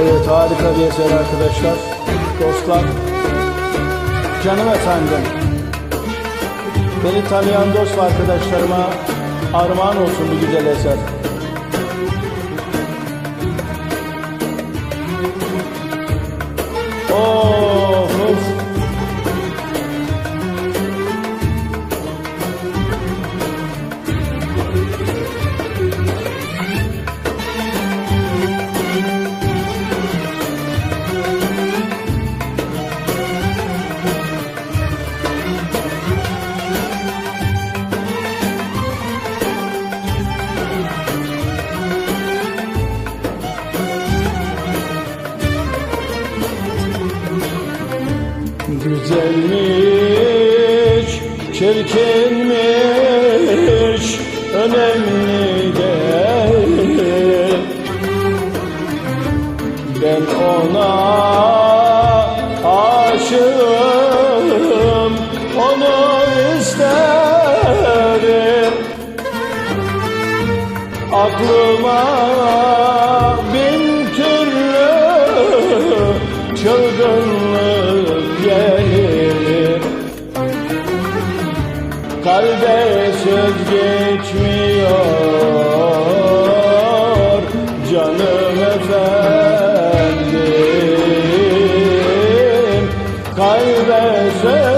Evet harika bir eser arkadaşlar. Dostlar. Canım efendim. Beni tanıyan dost arkadaşlarıma armağan olsun bu güzel eser. Of, Güzelmiş, çirkinmiş, önemli değil. Ben ona aşığım, onu isterim. Aklıma Kalbe söz geçmiyor canım efendim. Kalbe söz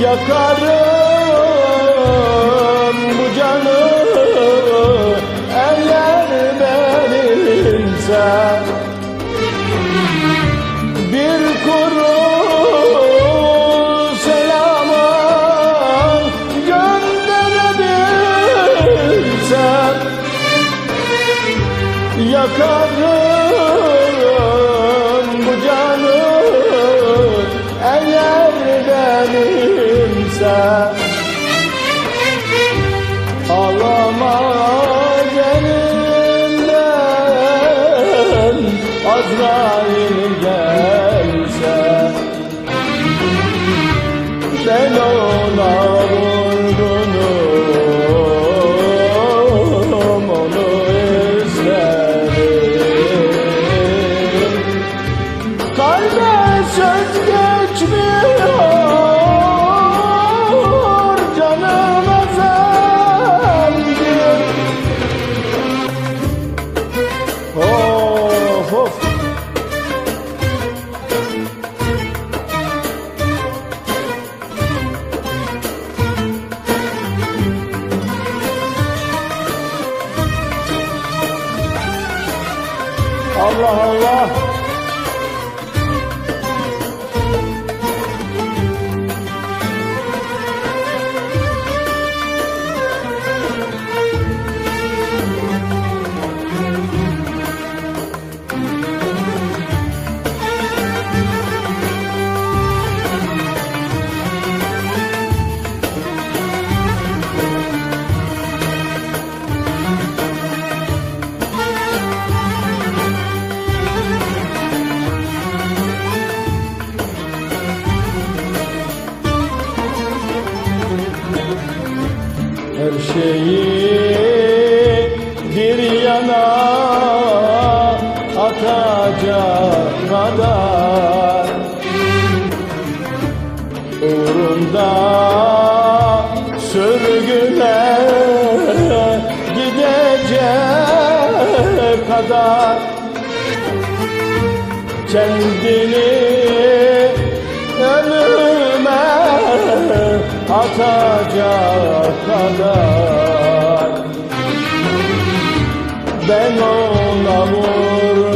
Yakarım bu canı eğer verilsem benimse Allah Her şeyi bir yana atacak kadar Uğrunda sürgüne gidecek kadar Kendini atacak kadar. Ben ona vurgunum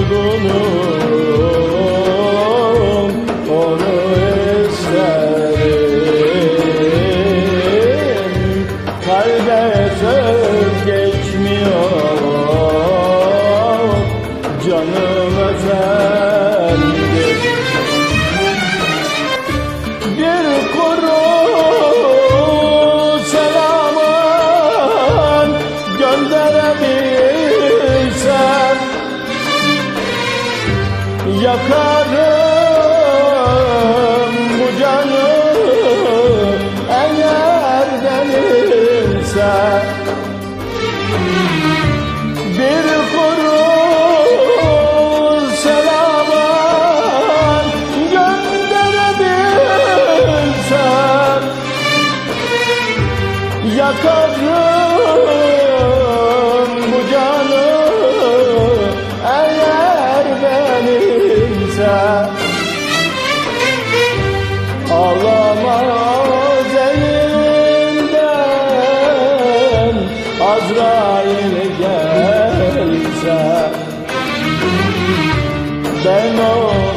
benimse Azrail gelse Ben ona